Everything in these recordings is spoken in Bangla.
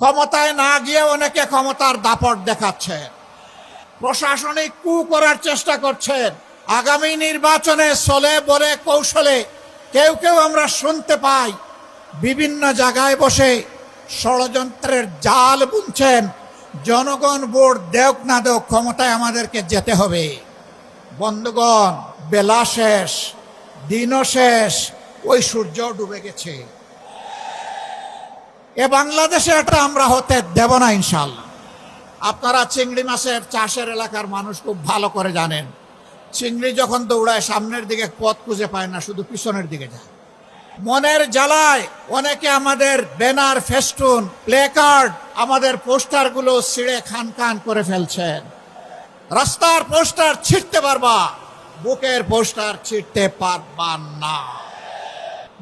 ক্ষমতায় না গিয়ে অনেকে ক্ষমতার দাপট দেখাচ্ছে প্রশাসনিক কু করার চেষ্টা করছেন। আগামী নির্বাচনে চলে বলে কৌশলে কেউ কেউ আমরা শুনতে পাই। বিভিন্ন জায়গায় বসে ষড়যন্ত্রের জাল বুনছেন। জনগণ ভোট দেওক না দেওক ক্ষমতায় আমাদেরকে যেতে হবে। বন্ধুগণ, বেলা শেষ, দিনও শেষ, ওই সূর্য ডুবে গেছে। এ বাংলাদেশে এটা আমরা হতে দেব না ইনশাল্লাহ আপনারা চিংড়ি মাছের চাষের এলাকার মানুষ খুব ভালো করে জানেন। চিংড়ি যখন দৌড়ায়, সামনের দিকে পথ খুঁজে পায় না, শুধু পিছনের দিকে যায়। মনের জ্বালায় অনেকে আমাদের ব্যানার, ফেস্টুন প্লে কার্ড আমাদের পোস্টারগুলো ছিঁড়ে খান খান করে ফেলছেন। রাস্তার পোস্টার ছিঁড়তে পারবা, বুকের পোস্টার ছিঁড়তে পারবা না।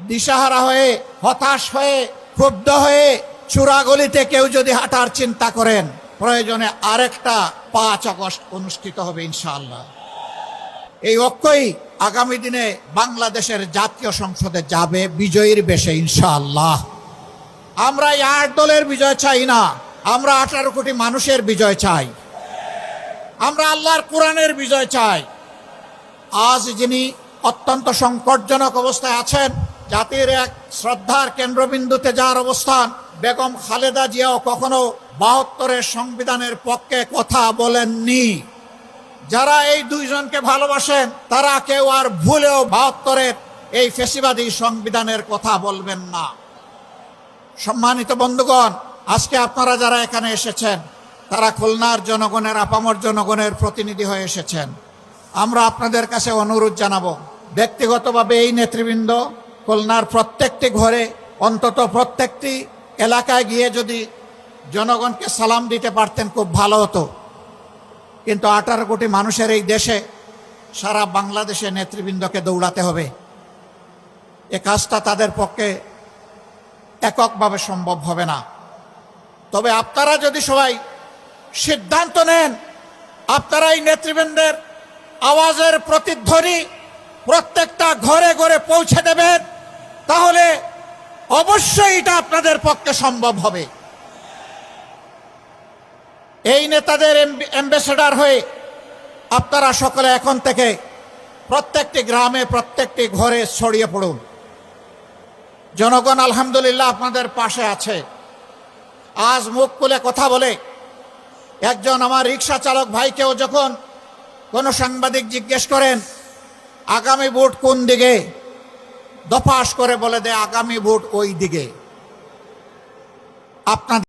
দিশাহারা হয়ে, হতাশ হয়ে ক্ষুব্ধ হয়ে চূড়াগলিতে কেউ যদি হাঁটার চিন্তা করেন, প্রয়োজনে আরেকটা পাঁচ আগস্ট অনুষ্ঠিত হবে ইনশাআল্লাহ। এই ঐক্যই আগামী দিনে বাংলাদেশের জাতীয় সংসদে যাবে, বিজয়ীর বেশে ইনশাআল্লাহ। আমরা এই আট দলের বিজয় চাই না, আমরা আঠারো কোটি মানুষের বিজয় চাই। আমরা আল্লাহর কোরআনের বিজয় চাই। আজ যিনি অত্যন্ত সংকটজনক অবস্থায় আছেন জাতির এক শ্রদ্ধার কেন্দ্রবিন্দুতে যার অবস্থান বেগম খালেদা জিয়াও কখনো বাহাত্তরের সংবিধানের পক্ষে কথা বলেননি। যারা এই দুইজনকে ভালোবাসেন, তারা কেউ আর ভুলেও বাহাত্তরের এই ফেসিবাদী সংবিধানের কথা বলবেন না। সম্মানিত বন্ধুগণ, আজকে আপনারা যারা এখানে এসেছেন, তারা খুলনার জনগণের, আপামর জনগণের প্রতিনিধি হয়ে এসেছেন। আমরা আপনাদের কাছে অনুরোধ জানাব, ব্যক্তিগতভাবে এই নেতৃবৃন্দ খুলনার প্রত্যেকটি ঘরে, অন্তত প্রত্যেকটি এলাকায় গিয়ে যদি জনগণকে সালাম দিতে পারতেন, খুব ভালো হতো। কিন্তু আঠারো কোটি মানুষের এই দেশে সারা বাংলাদেশে নেতৃবৃন্দকে দৌড়াতে হবে। এ কাজটা তাদের পক্ষে এককভাবে সম্ভব হবে না। তবে আপনারা যদি সবাই সিদ্ধান্ত নেন, আপনারা এই নেতৃবৃন্দের আওয়াজের প্রতিধ্বনি প্রত্যেকটা ঘরে ঘরে পৌঁছে দেবেন। তাহলে অবশ্যই এটা আপনাদের পক্ষে সম্ভব হবে। এই নেতাদের অ্যাম্বাসেডার হয়ে আপনারা সকলে এখন থেকে প্রত্যেকটি গ্রামে, প্রত্যেকটি ঘরে ছড়িয়ে পড়ুন। জনগণ আলহামদুলিল্লাহ আপনাদের পাশে আছে। আজ মুখ খুলে কথা বলে একজন আমার রিক্সা চালক ভাইকেও যখন কোনো সাংবাদিক জিজ্ঞেস করেন, আগামী ভোট কোন দিকে? দফাস করে বলে দেয় আগামী ভোট ওই দিকে আপনাদের